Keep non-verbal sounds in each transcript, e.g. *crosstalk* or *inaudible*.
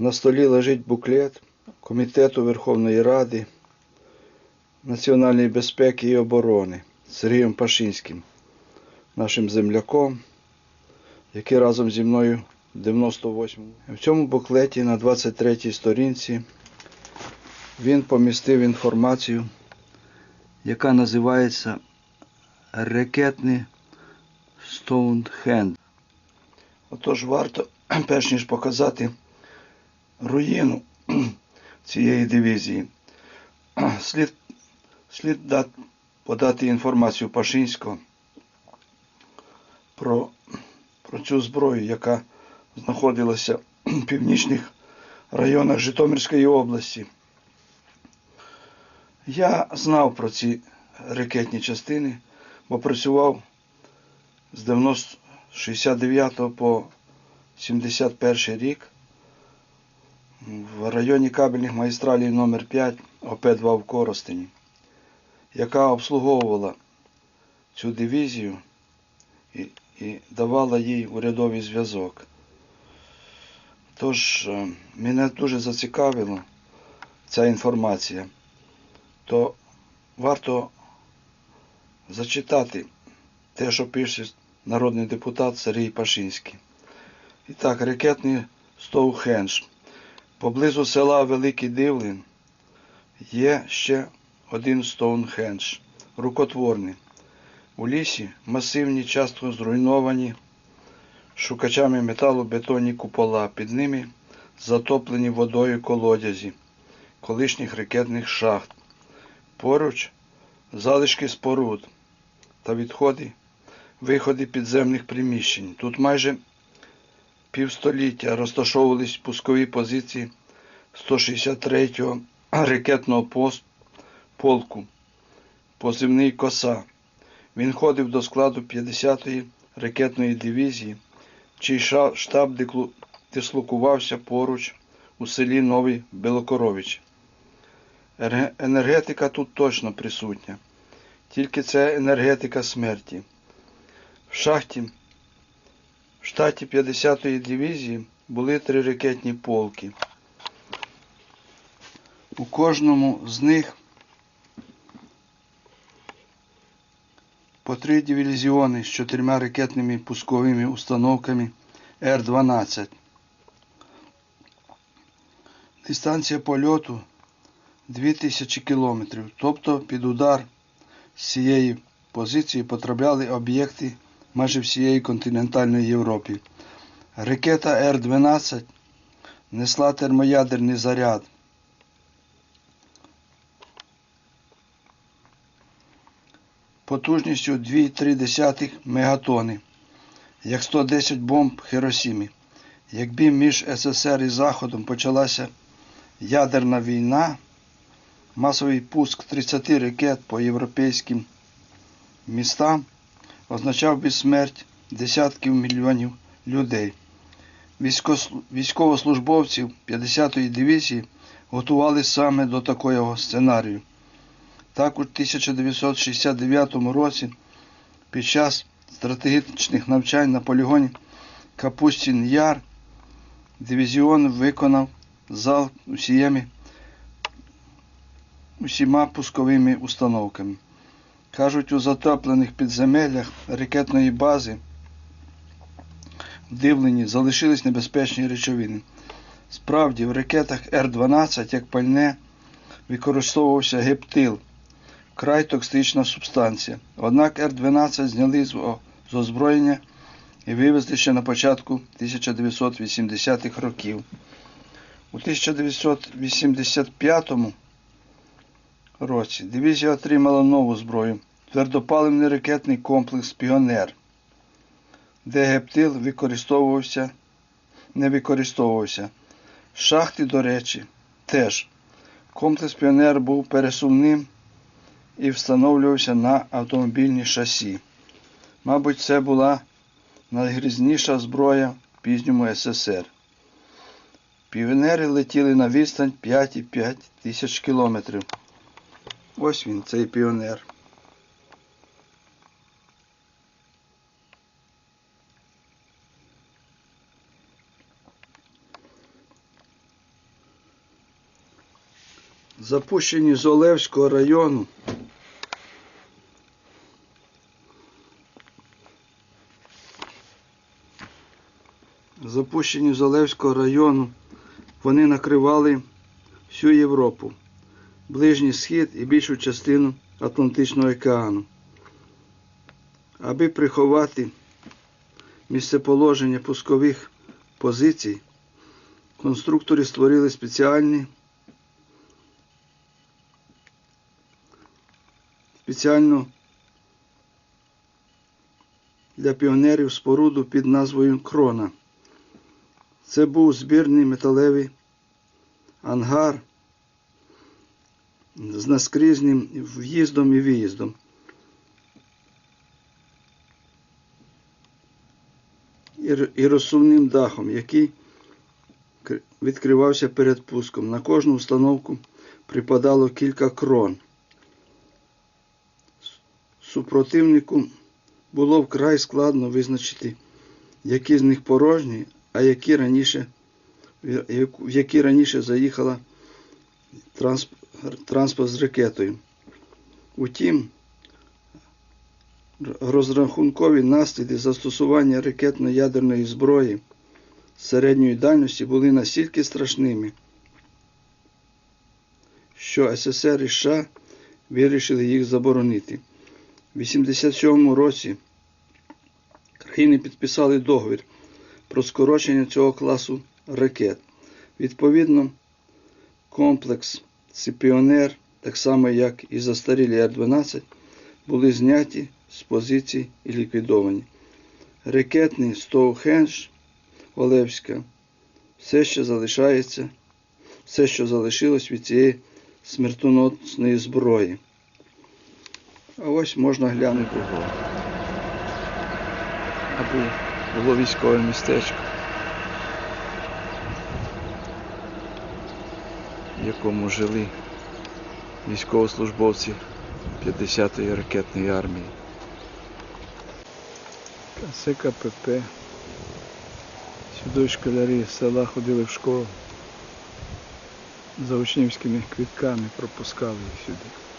На столі лежить буклет Комітету Верховної Ради національної безпеки і оборони Сергієм Пашинським, нашим земляком, який разом зі мною в 98-му. В цьому буклеті на 23-й сторінці він помістив інформацію, яка називається Ракетний Стоунхенд. Отож варто, *clears throat* перш ніж показати руїну цієї дивізії, слід, слід дати, подати інформацію Пашинського про, про цю зброю, яка знаходилася в північних районах Житомирської області. Я знав про ці ракетні частини, бо працював з 90 69 по 71 рік в районі кабельних магістралів номер 5 ОП-2 в Коростені, яка обслуговувала цю дивізію і, і давала їй урядовий зв'язок. Тож е, мене дуже зацікавила ця інформація, то варто зачитати те, що пише народний депутат Сергій Пашинський. І так, ракетний Стоухендж. Поблизу села Великий Дивлин є ще один Стоунхендж, рукотворний. У лісі масивні, часто зруйновані шукачами металу бетонні купола, під ними затоплені водою колодязі, колишніх ракетних шахт. Поруч залишки споруд та відходи виходи підземних приміщень. Тут майже півстоліття розташовувались пускові позиції 163-го ракетного полку позивний коса. Він ходив до складу 50-ї ракетної дивізії, чий штаб дислокувався поруч у селі Новий Белокорович. Енергетика тут точно присутня, тільки це енергетика смерті. В шахті штаті 50-ї дивізії були три ракетні полки. У кожному з них по три дивізіони з чотирма ракетними пусковими установками Р-12. Дистанція польоту 2000 км, тобто під удар з цієї позиції потрапляли об'єкти майже всієї континентальної Європі. Ракета Р-12 несла термоядерний заряд. Потужністю 2,3 мегатони, як 110 бомб Хіросімі. Якби між СССР і Заходом почалася ядерна війна, масовий пуск 30 ракет по європейським містам означав би смерть десятків мільйонів людей. Військовослужбовців 50-ї дивізії готували саме до такого сценарію. Так у 1969 році під час стратегічних навчань на полігоні Капустін Яр дивізіон виконав зал усієми усіма пусковими установками. Кажуть, у затоплених підземеллях ракетної бази вдивлені залишились небезпечні речовини. Справді, в ракетах Р-12 як пальне використовувався гептил, край токсична субстанція. Однак Р-12 зняли з озброєння і вивезли ще на початку 1980-х років. У 1985 році дивізія отримала нову зброю твердопаливний ракетний комплекс Піонер, де гептил використовувався, не використовувався. Шахти, до речі, теж. Комплекс Піонер був пересувним і встановлювався на автомобільні шасі. Мабуть, це була найгрізніша зброя в пізньому СССР. Піонери летіли на відстань 5,5 тисяч кілометрів. Ось він, цей піонер. Запущені з Олевського району. Запущені з Олевського району. Вони накривали всю Європу, Ближній Схід і більшу частину Атлантичного океану. Аби приховати місцеположення пускових позицій, конструктори створили спеціальні спеціально для піонерів споруду під назвою Крона. Це був збірний металевий ангар з наскрізним в'їздом і виїздом. І розсувним дахом, який відкривався перед пуском. На кожну установку припадало кілька крон. Супротивнику було вкрай складно визначити, які з них порожні, а які раніше, в які раніше заїхала трансп- транспорт з ракетою. Утім, розрахункові насліди застосування ракетно-ядерної зброї середньої дальності були настільки страшними, що СССР і США вирішили їх заборонити. У 1987 році країни підписали договір про скорочення цього класу ракет. Відповідно, комплекс Сипіонер, так само як і застарілі Р-12, були зняті з позицій і ліквідовані. Ракетний Стоухендж Олевська все ще залишається, все, що залишилось від цієї смертоносної зброї. Ось можна глянути його. Аби було військове містечко, в якому жили військовослужбовці 50-ї ракетної армії. КПП. Сюди школярі з села ходили в школу. За учнівськими квітками пропускали їх сюди.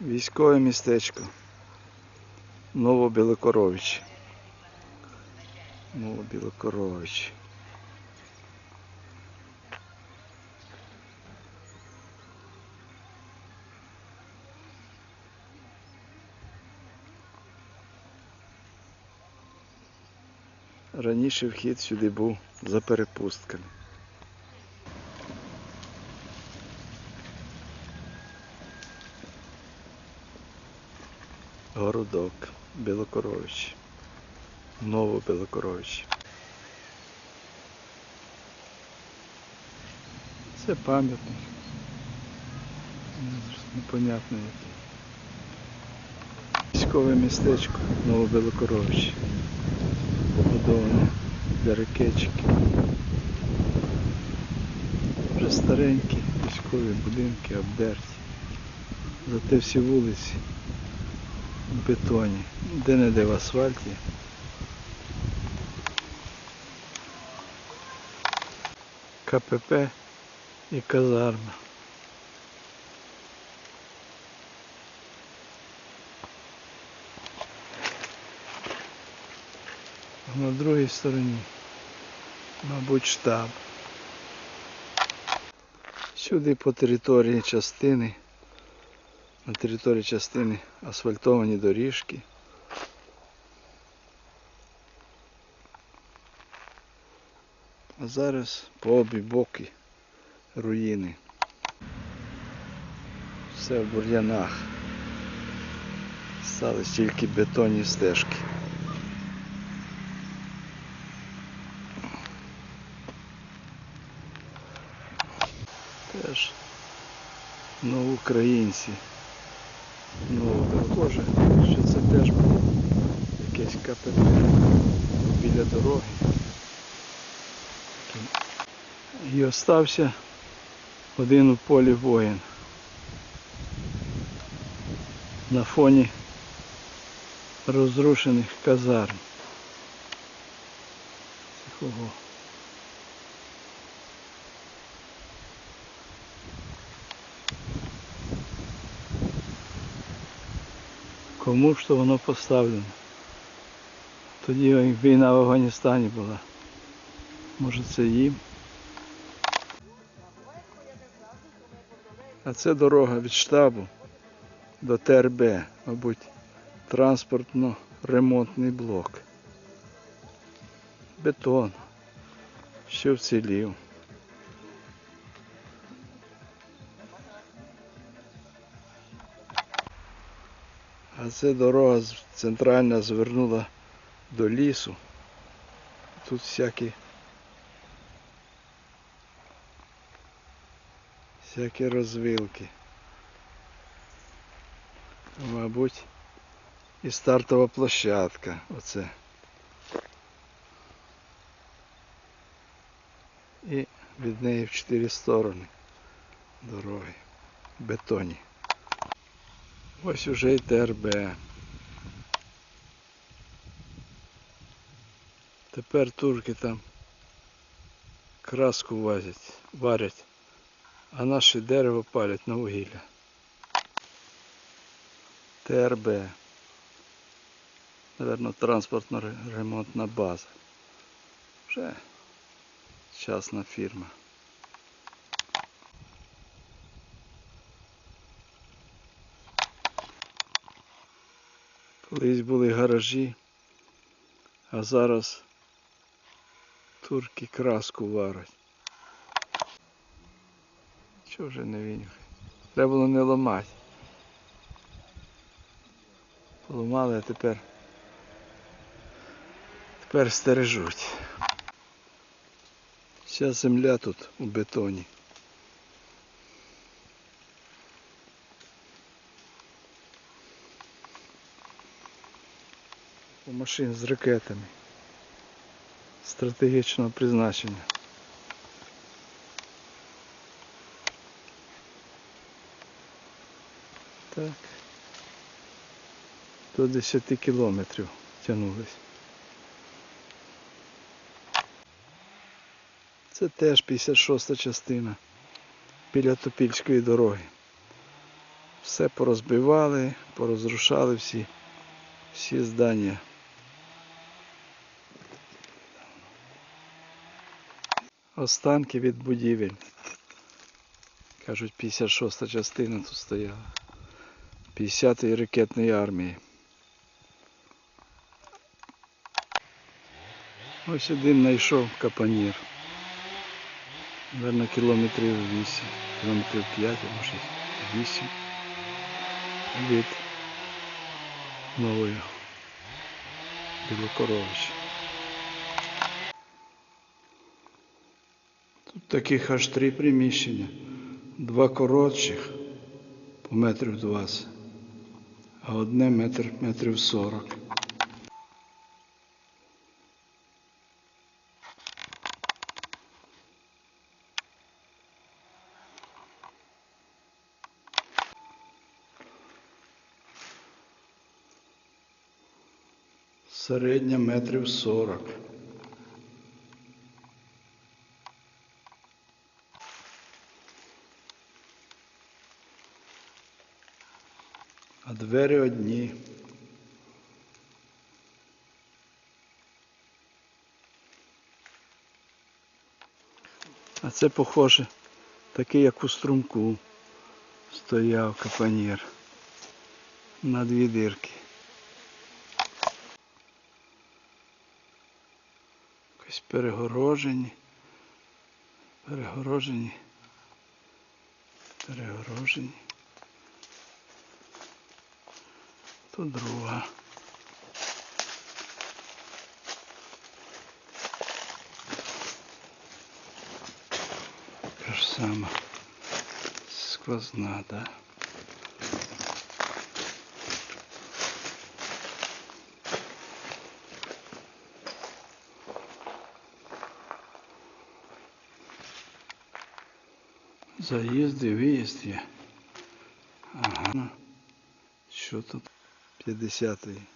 Військове містечко. Новобілокорович. Новобілокорович. Раніше вхід сюди був за перепустками. Городок, Білокорович. Новобілокорович. Це пам'ятник. Непонятно який. Військове містечко Новобілокорович. Побудоване для ракетчиків. Вже старенькі військові будинки обдерті. Зате всі вулиці бетоні, де-не-де в асфальті. КПП і казарма. На другій стороні, мабуть, штаб. Сюди по території частини на території частини асфальтовані доріжки. А зараз по обі боки руїни. Все в бур'янах. Стали тільки бетонні стежки. Теж ну, українці. Ну, похоже, що це теж було якесь КПП біля дороги. І остався один у полі воїн. На фоні розрушених казарм. Це Кому то воно поставлено? Тоді війна в Афганістані була. Може це їм? А це дорога від штабу до ТРБ, мабуть, транспортно-ремонтний блок. Бетон. Ще вцілів. А це дорога центральна звернула до лісу. Тут всякі всякі розвилки. Мабуть, і стартова площадка. Оце. І від неї в чотири сторони дороги. Бетоні. Ось уже і ТРБ. Тепер турки там краску вазять, варять, а наше дерево палять на вугілля. ТРБ. Наверно, транспортно-ремонтна база. Вже частна фірма. Колись були гаражі, а зараз турки краску варять. Чого вже не він? Треба було не ламати. Поламали, а тепер. Тепер стережуть. Вся земля тут у бетоні. Машин з ракетами стратегічного призначення. Так. До 10 кілометрів тягнулись. Це теж 56 частина біля Топільської дороги. Все порозбивали, порозрушали всі, всі здання. Останки від будівель. Кажуть, 56 частина тут стояла. 50-ї ракетної армії. Ось один знайшов капанір. Наверно, кілометрів 8, кілометрів 5, а може 8 від нової Білокоровича. Таких аж три приміщення. Два коротших по метрів 20, а одне метр, метрів 40. Середня метрів 40. Двері одні. А це похоже, такий як у струмку стояв капанір на дві дирки. Якось перегорожені. Перегорожені. Перегорожені. Тут друга. Те ж саме. Сквозна, да? Заїзд і виїзд є. Ага. Що тут? 50-й